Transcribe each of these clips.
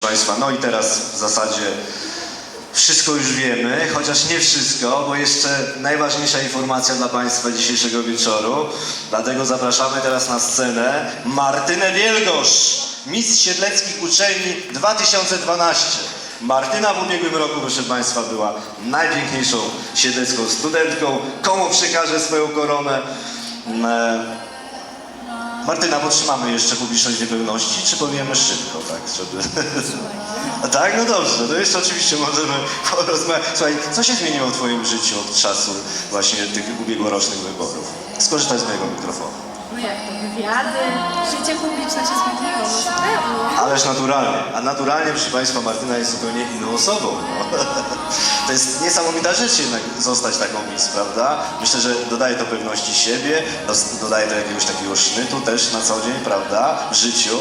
Państwa, no i teraz w zasadzie wszystko już wiemy, chociaż nie wszystko, bo jeszcze najważniejsza informacja dla Państwa dzisiejszego wieczoru. Dlatego zapraszamy teraz na scenę Martynę Wielgosz, Miss Siedleckich Uczelni 2012. Martyna w ubiegłym roku, proszę Państwa, była najpiękniejszą siedlecką studentką. Komu przekaże swoją koronę? Martyna, potrzymamy jeszcze publiczność niepełności, czy powiemy szybko, tak, żeby... A tak? No dobrze, to jeszcze oczywiście możemy porozmawiać. Słuchaj, co się zmieniło w Twoim życiu od czasu właśnie tych ubiegłorocznych wyborów? Skorzystaj z mojego mikrofonu. No jak to, wywiady? Życie publiczne się zmieniło, no naturalnie. A naturalnie, proszę Państwa, Martyna jest zupełnie inną osobą. No. To jest niesamowita rzecz jednak zostać taką mis, prawda? Myślę, że dodaje to pewności siebie, dodaje to jakiegoś takiego sznytu też na co dzień, prawda? W życiu.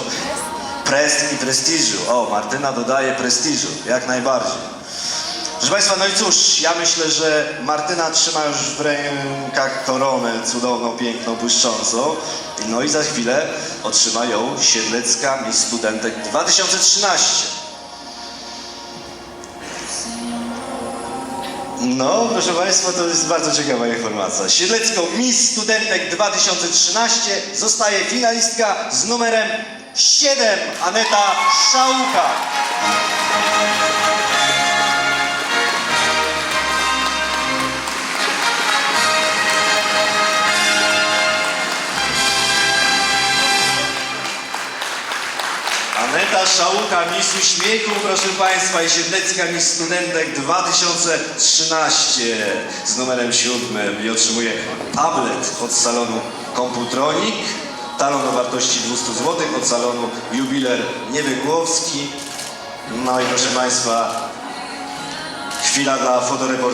Prest i prestiżu. O, Martyna dodaje prestiżu, jak najbardziej. Proszę Państwa, no i cóż, ja myślę, że Martyna trzyma już w rękach koronę cudowną, piękną, błyszczącą. No i za chwilę otrzyma ją Siedlecka Miss Studentek 2013. No, proszę Państwa, to jest bardzo ciekawa informacja. Siedlecką Miss Studentek 2013 zostaje finalistka z numerem 7, Aneta Szałuka. Aneta Szałuka, Miss Uśmiechu, proszę Państwa, i Siedlecka Miss Studentek 2013 z numerem 7 i otrzymuje tablet od salonu Komputronik, talon o wartości 200 zł od salonu Jubiler Niewygłowski. No i proszę Państwa, chwila dla fotoreportera.